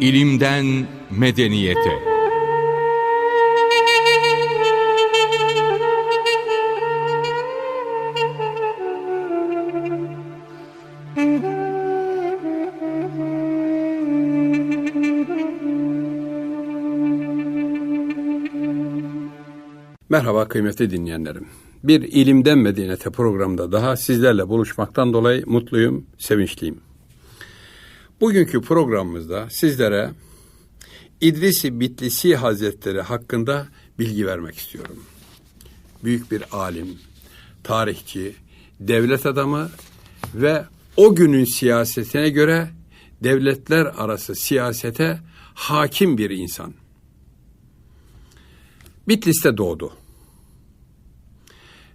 İlimden medeniyete. Kıymetli dinleyenlerim. Bir ilimden medeniyete programda daha sizlerle buluşmaktan dolayı mutluyum, sevinçliyim. Bugünkü programımızda sizlere İdrisi Bitlisi Hazretleri hakkında bilgi vermek istiyorum. Büyük bir alim, tarihçi, devlet adamı ve o günün siyasetine göre devletler arası siyasete hakim bir insan. Bitlis'te doğdu.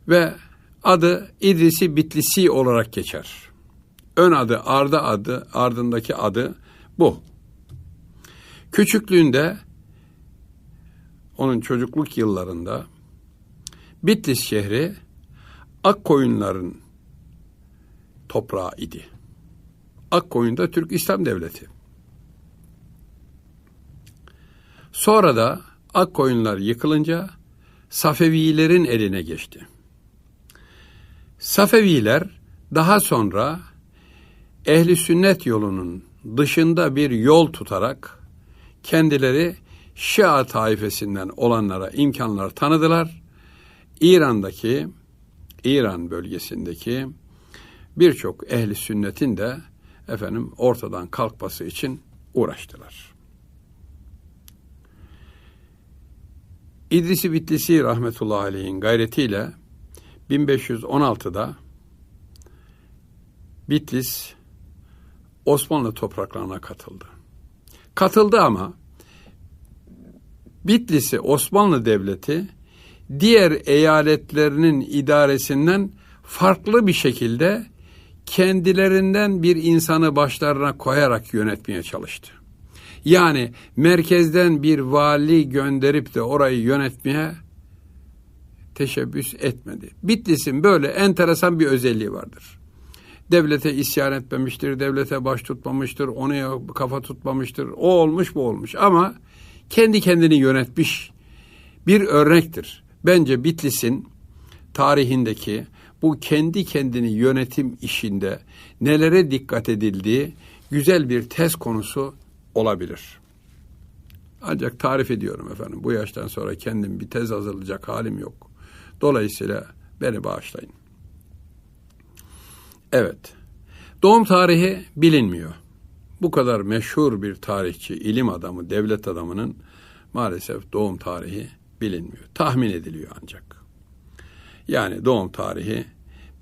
Ve adı İdrisi Bitlisi olarak geçer. Ön adı Arda adı, ardındaki adı bu. Küçüklüğünde onun çocukluk yıllarında Bitlis şehri Akkoyunların toprağı idi. Akkoyun da Türk İslam Devleti. Sonra da Akkoyunlar yıkılınca Safevilerin eline geçti. Safeviler daha sonra ehli sünnet yolunun dışında bir yol tutarak kendileri Şia taifesinden olanlara imkanlar tanıdılar. İran'daki İran bölgesindeki birçok ehli sünnetin de efendim ortadan kalkması için uğraştılar. İdrisi Bitlisi rahmetullahi aleyhin gayretiyle 1516'da Bitlis Osmanlı topraklarına katıldı. Katıldı ama Bitlis'i Osmanlı Devleti diğer eyaletlerinin idaresinden farklı bir şekilde kendilerinden bir insanı başlarına koyarak yönetmeye çalıştı. Yani merkezden bir vali gönderip de orayı yönetmeye teşebbüs etmedi. Bitlis'in böyle enteresan bir özelliği vardır. Devlete isyan etmemiştir, devlete baş tutmamıştır, onu kafa tutmamıştır. O olmuş bu olmuş ama kendi kendini yönetmiş bir örnektir. Bence Bitlis'in tarihindeki bu kendi kendini yönetim işinde nelere dikkat edildiği güzel bir tez konusu olabilir. Ancak tarif ediyorum efendim. Bu yaştan sonra kendim bir tez hazırlayacak halim yok. Dolayısıyla beni bağışlayın. Evet. Doğum tarihi bilinmiyor. Bu kadar meşhur bir tarihçi, ilim adamı, devlet adamının maalesef doğum tarihi bilinmiyor. Tahmin ediliyor ancak. Yani doğum tarihi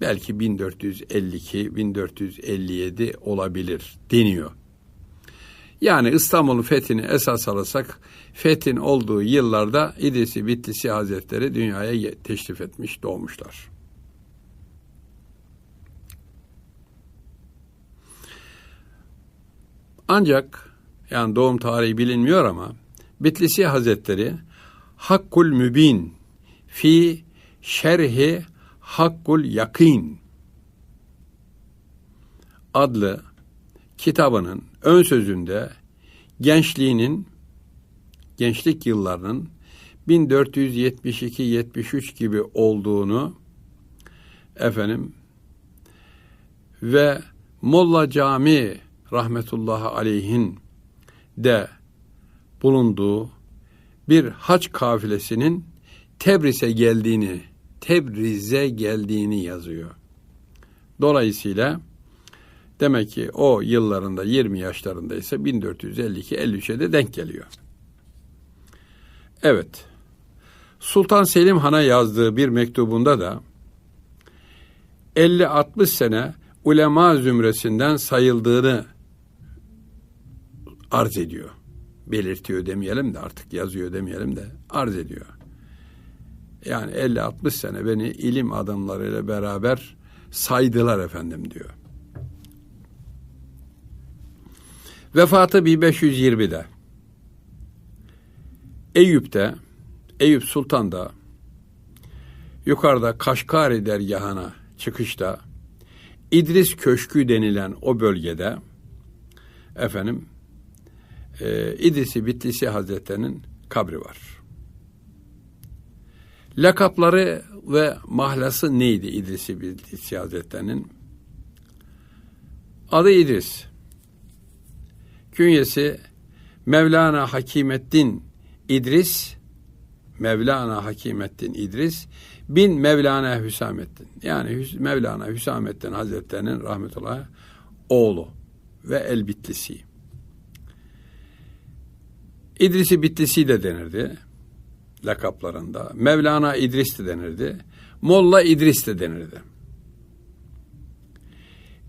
belki 1452-1457 olabilir deniyor. Yani İstanbul'un fethini esas alırsak fethin olduğu yıllarda İdrisi Bitlisi Hazretleri dünyaya teşrif etmiş, doğmuşlar. Ancak yani doğum tarihi bilinmiyor ama Bitlisi Hazretleri Hakkul Mübin fi şerhi Hakkul Yakin adlı kitabının ön sözünde gençliğinin gençlik yıllarının 1472-73 gibi olduğunu efendim ve Molla Cami rahmetullahi aleyhin de bulunduğu bir haç kafilesinin Tebriz'e geldiğini, Tebriz'e geldiğini yazıyor. Dolayısıyla demek ki o yıllarında 20 yaşlarındaysa 1452-53'e de denk geliyor. Evet. Sultan Selim Han'a yazdığı bir mektubunda da 50-60 sene ulema zümresinden sayıldığını arz ediyor. Belirtiyor demeyelim de artık yazıyor demeyelim de arz ediyor. Yani 50-60 sene beni ilim adamlarıyla beraber saydılar efendim diyor. Vefatı 1520'de. Eyüp'te, Eyüp Sultan'da yukarıda Kaşkari dergahına çıkışta İdris Köşkü denilen o bölgede efendim e, İdrisi Bitlisi Hazretleri'nin kabri var. Lakapları ve mahlası neydi İdrisi Bitlisi Hazretleri'nin? Adı İdris. Künyesi Mevlana Hakimeddin İdris Mevlana Hakimeddin İdris bin Mevlana Hüsamettin. Yani Mevlana Hüsamettin Hazretleri'nin rahmetullah oğlu ve el bitlisi. İdrisi Bitlisi de denirdi lakaplarında. Mevlana İdris de denirdi. Molla İdris de denirdi.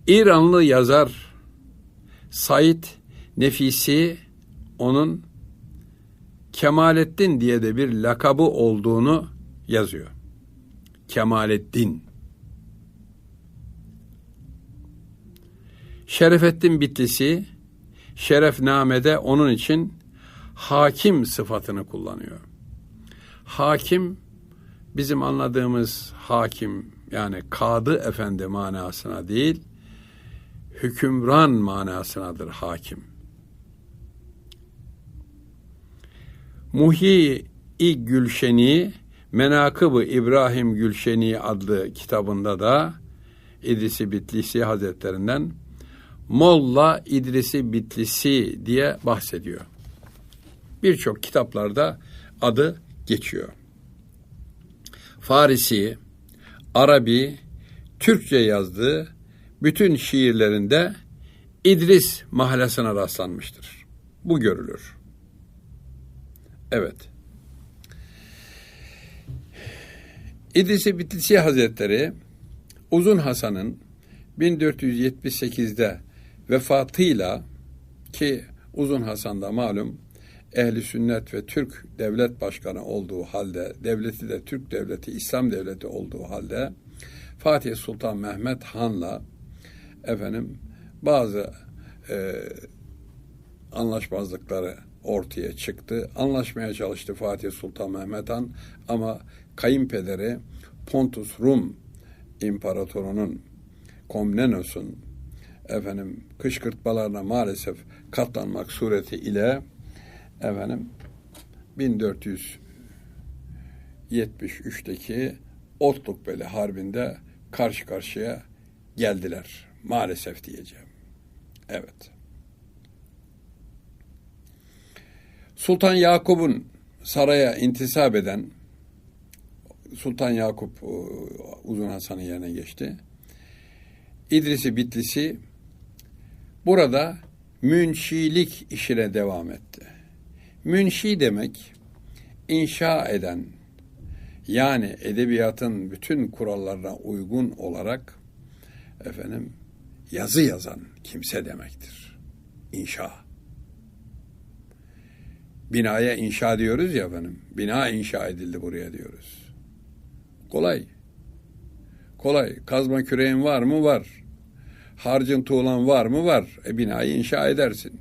İranlı yazar Said Nefisi onun Kemalettin diye de bir lakabı olduğunu yazıyor. Kemalettin. Şerefettin Bitlisi Şerefname'de onun için hakim sıfatını kullanıyor. Hakim bizim anladığımız hakim yani kadı efendi manasına değil, hükümran manasınadır hakim. Muhi-i Gülşeni, Menakıb-ı İbrahim Gülşeni adlı kitabında da İdrisi Bitlisi Hazretlerinden Molla İdrisi Bitlisi diye bahsediyor. Birçok kitaplarda adı geçiyor. Farisi, Arabi, Türkçe yazdığı bütün şiirlerinde İdris mahlasına rastlanmıştır. Bu görülür. Evet. İdris-i Bitlisi Hazretleri Uzun Hasan'ın 1478'de vefatıyla ki Uzun Hasan da malum ehli sünnet ve Türk devlet başkanı olduğu halde, devleti de Türk devleti, İslam devleti olduğu halde Fatih Sultan Mehmet Han'la efendim bazı e, anlaşmazlıkları ortaya çıktı. Anlaşmaya çalıştı Fatih Sultan Mehmet Han ama kayınpederi Pontus Rum imparatorunun Komnenos'un efendim kışkırtmalarına maalesef katlanmak sureti ile efendim 1473'teki Otlukbeli Harbi'nde karşı karşıya geldiler. Maalesef diyeceğim. Evet. Sultan Yakup'un saraya intisap eden Sultan Yakup e, Uzun Hasan'ın yerine geçti. İdrisi Bitlisi burada münşilik işine devam etti. Münşi demek inşa eden yani edebiyatın bütün kurallarına uygun olarak efendim yazı yazan kimse demektir. İnşa. Binaya inşa diyoruz ya efendim. Bina inşa edildi buraya diyoruz. Kolay. Kolay. Kazma küreğin var mı? Var. Harcın tuğlan var mı? Var. E binayı inşa edersin.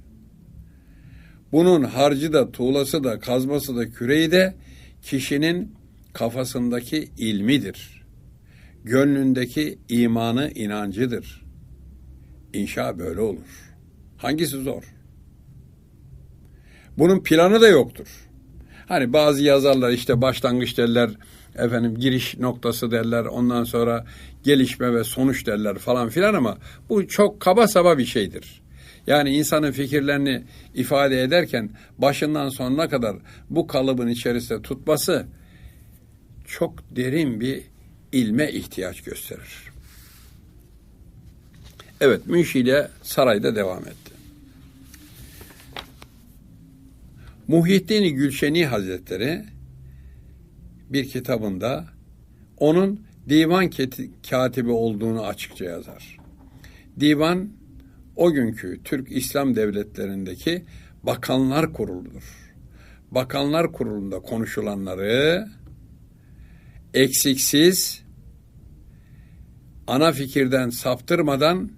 Bunun harcı da, tuğlası da, kazması da, küreği de kişinin kafasındaki ilmidir. Gönlündeki imanı, inancıdır. İnşa böyle olur. Hangisi zor? Bunun planı da yoktur. Hani bazı yazarlar işte başlangıç derler, efendim giriş noktası derler, ondan sonra gelişme ve sonuç derler falan filan ama bu çok kaba saba bir şeydir. Yani insanın fikirlerini ifade ederken başından sonuna kadar bu kalıbın içerisinde tutması çok derin bir ilme ihtiyaç gösterir. Evet, Münşi ile sarayda devam etti. Muhyiddin Gülşeni Hazretleri bir kitabında onun divan katibi olduğunu açıkça yazar. Divan o günkü Türk İslam devletlerindeki bakanlar kuruludur. Bakanlar kurulunda konuşulanları eksiksiz ana fikirden saptırmadan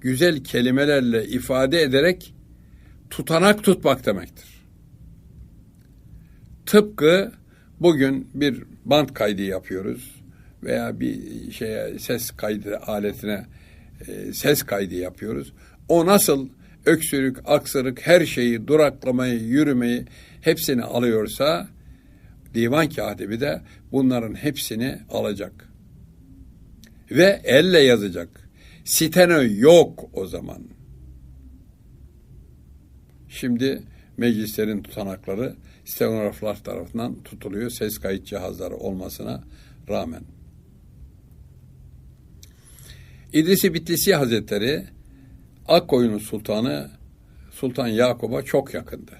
güzel kelimelerle ifade ederek tutanak tutmak demektir. Tıpkı bugün bir band kaydı yapıyoruz. veya bir şeye ses kaydı aletine e, ses kaydı yapıyoruz. O nasıl öksürük, aksırık her şeyi, duraklamayı, yürümeyi hepsini alıyorsa divan katibi de bunların hepsini alacak. Ve elle yazacak. Steno yok o zaman. Şimdi meclislerin tutanakları stenograflar tarafından tutuluyor ses kayıt cihazları olmasına rağmen. İdris-i Bitlisi Hazretleri Akkoyunlu Sultanı Sultan Yakup'a çok yakındı.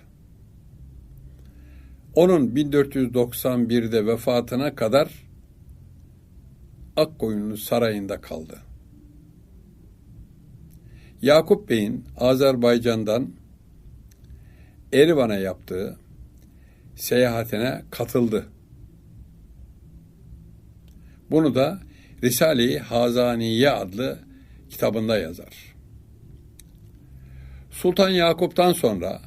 Onun 1491'de vefatına kadar Akkoyunlu Sarayı'nda kaldı. Yakup Bey'in Azerbaycan'dan Erivan'a yaptığı seyahatine katıldı. Bunu da Risale-i Hazaniye adlı kitabında yazar. Sultan Yakup'tan sonra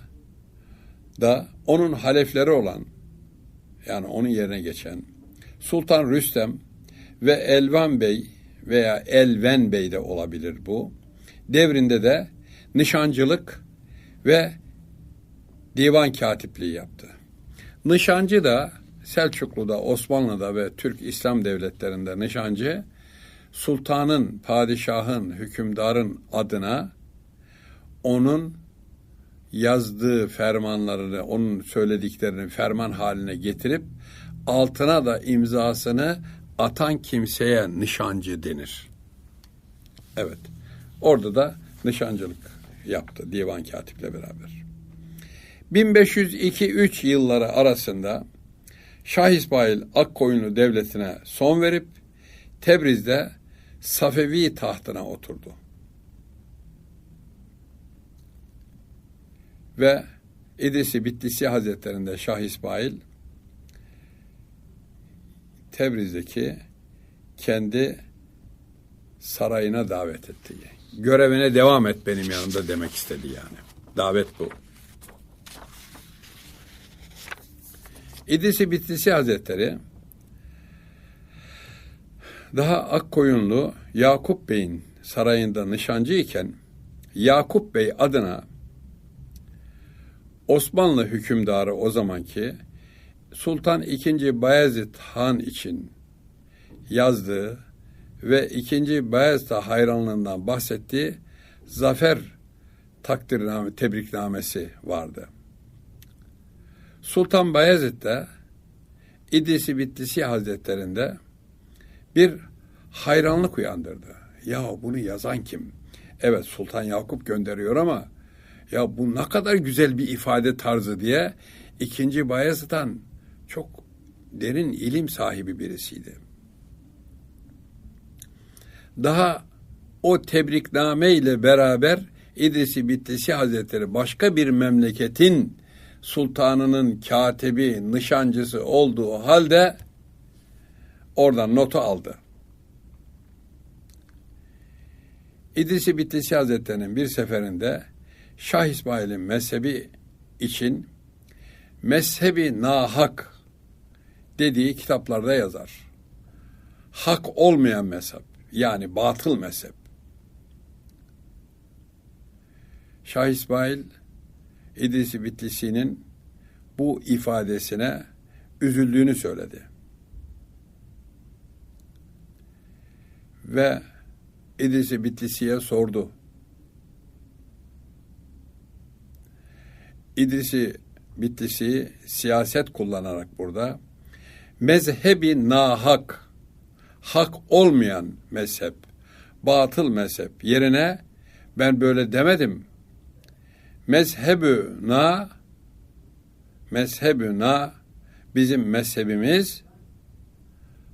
da onun halefleri olan yani onun yerine geçen Sultan Rüstem ve Elvan Bey veya Elven Bey de olabilir bu. Devrinde de nişancılık ve divan katipliği yaptı. Nişancı da Selçuklu'da, Osmanlı'da ve Türk İslam devletlerinde nişancı sultanın, padişahın, hükümdarın adına onun yazdığı fermanlarını, onun söylediklerini ferman haline getirip altına da imzasını atan kimseye nişancı denir. Evet. Orada da nişancılık yaptı divan katiple beraber. 1502-3 yılları arasında Şah İsmail Akkoyunlu Devleti'ne son verip Tebriz'de Safevi tahtına oturdu. Ve İdrisi Bitlisi Hazretlerinde Şah İsmail Tebriz'deki kendi sarayına davet etti. Görevine devam et benim yanımda demek istedi yani. Davet bu. İdrisi Bitlisi Hazretleri daha Akkoyunlu Yakup Bey'in sarayında nişancı iken Yakup Bey adına Osmanlı hükümdarı o zamanki Sultan II. Bayezid Han için yazdığı ve II. Bayezid hayranlığından bahsettiği zafer takdirname, tebriknamesi vardı. Sultan Bayezid de İdrisi Bitlisi Hazretlerinde bir hayranlık uyandırdı. Ya bunu yazan kim? Evet Sultan Yakup gönderiyor ama ya bu ne kadar güzel bir ifade tarzı diye ikinci Bayezid'den çok derin ilim sahibi birisiydi. Daha o tebrikname ile beraber İdrisi Bitlisi Hazretleri başka bir memleketin sultanının katibi, nişancısı olduğu halde oradan notu aldı. İdrisi Bitlisi Hazretleri'nin bir seferinde Şah İsmail'in mezhebi için mezhebi nahak dediği kitaplarda yazar. Hak olmayan mezhep yani batıl mezhep. Şah İsmail İdris-i Bitlisi'nin bu ifadesine üzüldüğünü söyledi. Ve İdris-i Bitlisi'ye sordu. İdris-i Bitlisi siyaset kullanarak burada mezhebi nahak, hak olmayan mezhep, batıl mezhep yerine ben böyle demedim. Mezhebüna mezhebüna bizim mezhebimiz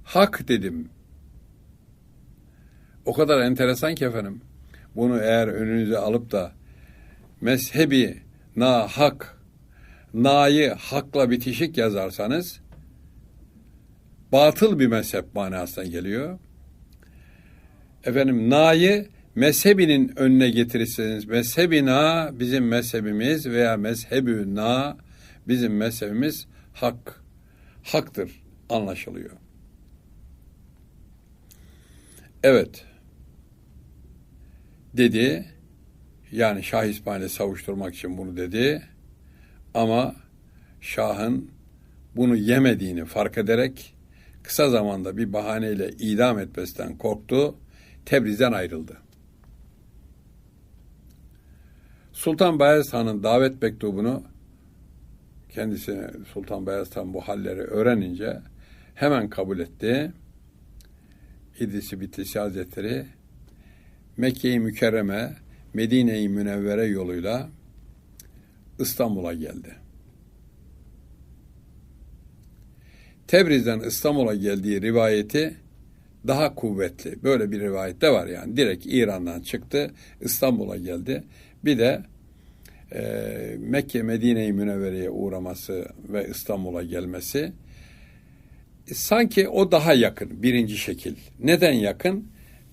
hak dedim. O kadar enteresan ki efendim. Bunu eğer önünüze alıp da mezhebi na hak na'yı hakla bitişik yazarsanız batıl bir mezhep manasına geliyor. Efendim na'yı mezhebinin önüne getirirseniz mezhebina bizim mezhebimiz veya mezhebüna bizim mezhebimiz hak. Haktır anlaşılıyor. Evet. Dedi. Yani Şah İsmail'i savuşturmak için bunu dedi. Ama Şah'ın bunu yemediğini fark ederek kısa zamanda bir bahaneyle idam etmesinden korktu. Tebriz'den ayrıldı. Sultan Bayezid Han'ın davet mektubunu kendisi Sultan Bayezid Han bu halleri öğrenince hemen kabul etti. İdris-i Bitlisi Hazretleri Mekke-i Mükerreme, Medine-i Münevvere yoluyla İstanbul'a geldi. Tebriz'den İstanbul'a geldiği rivayeti daha kuvvetli. Böyle bir rivayet de var yani. Direkt İran'dan çıktı, İstanbul'a geldi. Bir de e, Mekke Medine-i Münevvere'ye uğraması ve İstanbul'a gelmesi e, sanki o daha yakın birinci şekil. Neden yakın?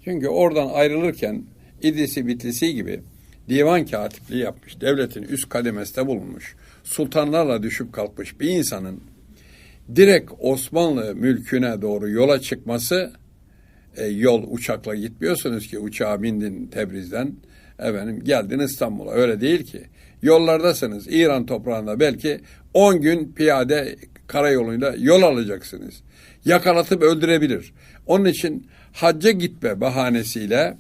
Çünkü oradan ayrılırken İdrisi Bitlisi gibi divan katipliği yapmış, devletin üst kademesinde bulunmuş, sultanlarla düşüp kalkmış bir insanın direkt Osmanlı mülküne doğru yola çıkması e, yol uçakla gitmiyorsunuz ki uçağa bindin Tebriz'den efendim geldin İstanbul'a. Öyle değil ki. Yollardasınız. İran toprağında belki 10 gün piyade karayoluyla yol alacaksınız. Yakalatıp öldürebilir. Onun için hacca gitme bahanesiyle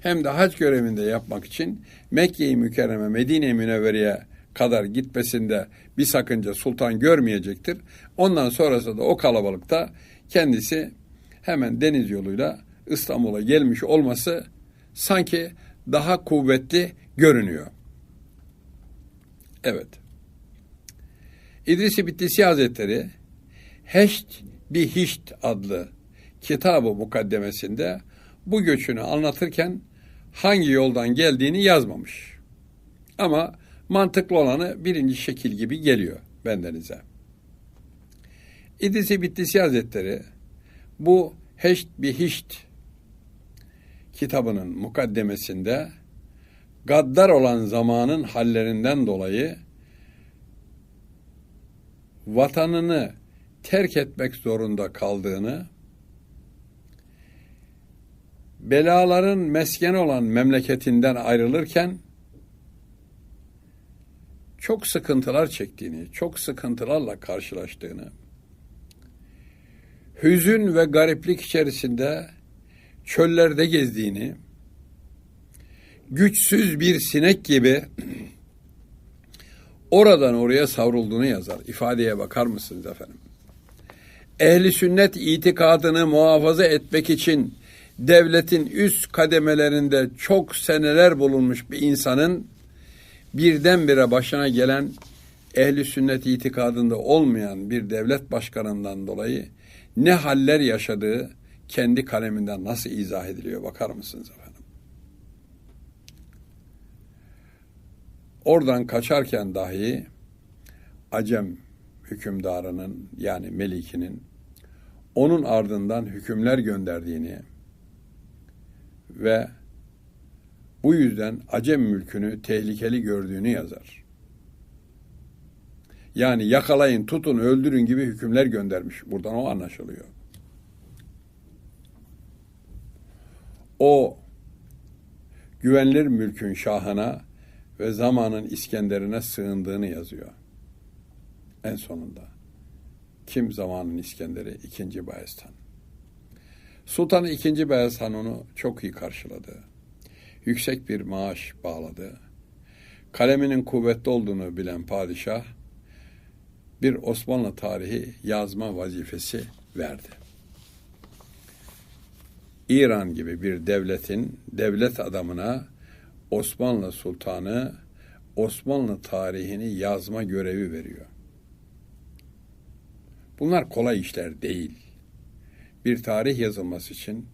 hem de hac görevinde yapmak için Mekke-i Mükerreme Medine-i Münevvere'ye kadar gitmesinde bir sakınca sultan görmeyecektir. Ondan sonrası da o kalabalıkta kendisi hemen deniz yoluyla İstanbul'a gelmiş olması sanki daha kuvvetli görünüyor. Evet. İdris-i Bitlisi Hazretleri Heşt bir Hişt adlı kitabı mukaddemesinde bu göçünü anlatırken hangi yoldan geldiğini yazmamış. Ama mantıklı olanı birinci şekil gibi geliyor bendenize. İdris-i Bitlisi Hazretleri bu Heşt bir Hişt kitabının mukaddemesinde gaddar olan zamanın hallerinden dolayı vatanını terk etmek zorunda kaldığını, belaların meskeni olan memleketinden ayrılırken çok sıkıntılar çektiğini, çok sıkıntılarla karşılaştığını, hüzün ve gariplik içerisinde çöllerde gezdiğini, güçsüz bir sinek gibi oradan oraya savrulduğunu yazar. İfadeye bakar mısınız efendim? Ehli sünnet itikadını muhafaza etmek için devletin üst kademelerinde çok seneler bulunmuş bir insanın birdenbire başına gelen ehli sünnet itikadında olmayan bir devlet başkanından dolayı ne haller yaşadığı kendi kaleminden nasıl izah ediliyor bakar mısınız efendim? Oradan kaçarken dahi Acem hükümdarının yani Melikinin onun ardından hükümler gönderdiğini ve bu yüzden Acem mülkünü tehlikeli gördüğünü yazar. Yani yakalayın, tutun, öldürün gibi hükümler göndermiş. Buradan o anlaşılıyor. O güvenilir mülkün şahına ve zamanın İskender'ine sığındığını yazıyor. En sonunda. Kim zamanın İskender'i? İkinci Bayezid Sultan II. Han onu çok iyi karşıladı. Yüksek bir maaş bağladı. Kaleminin kuvvetli olduğunu bilen padişah bir Osmanlı tarihi yazma vazifesi verdi. İran gibi bir devletin devlet adamına Osmanlı sultanı Osmanlı tarihini yazma görevi veriyor. Bunlar kolay işler değil. Bir tarih yazılması için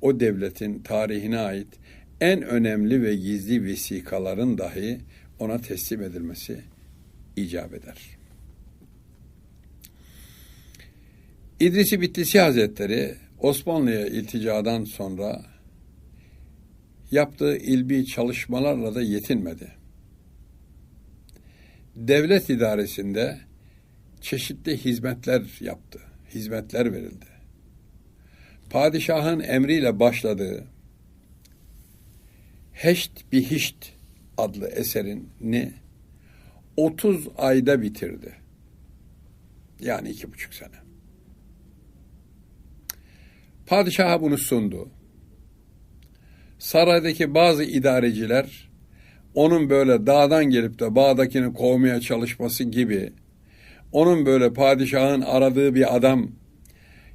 o devletin tarihine ait en önemli ve gizli vesikaların dahi ona teslim edilmesi icap eder. İdris-i Bitlisi Hazretleri Osmanlı'ya ilticadan sonra yaptığı ilbi çalışmalarla da yetinmedi. Devlet idaresinde çeşitli hizmetler yaptı, hizmetler verildi. padişahın emriyle başladığı Heşt Bihişt adlı eserini 30 ayda bitirdi. Yani iki buçuk sene. Padişaha bunu sundu. Saraydaki bazı idareciler onun böyle dağdan gelip de bağdakini kovmaya çalışması gibi onun böyle padişahın aradığı bir adam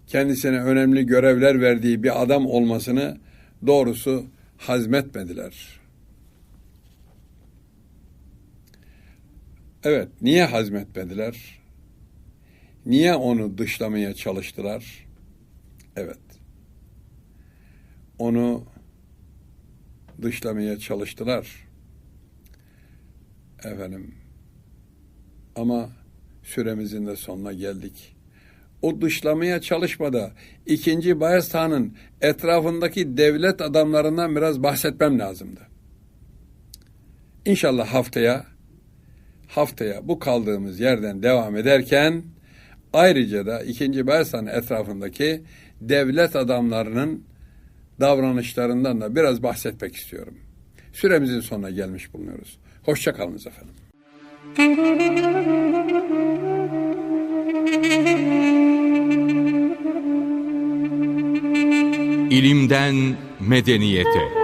kendisine önemli görevler verdiği bir adam olmasını doğrusu hazmetmediler. Evet, niye hazmetmediler? Niye onu dışlamaya çalıştılar? Evet. Onu dışlamaya çalıştılar. Efendim. Ama süremizin de sonuna geldik. O dışlamaya çalışmada ikinci Bayezid Han'ın etrafındaki devlet adamlarından biraz bahsetmem lazımdı. İnşallah haftaya haftaya bu kaldığımız yerden devam ederken ayrıca da ikinci Bayezid Han etrafındaki devlet adamlarının davranışlarından da biraz bahsetmek istiyorum. Süremizin sonuna gelmiş bulunuyoruz. Hoşça kalınız efendim. İlimden medeniyete.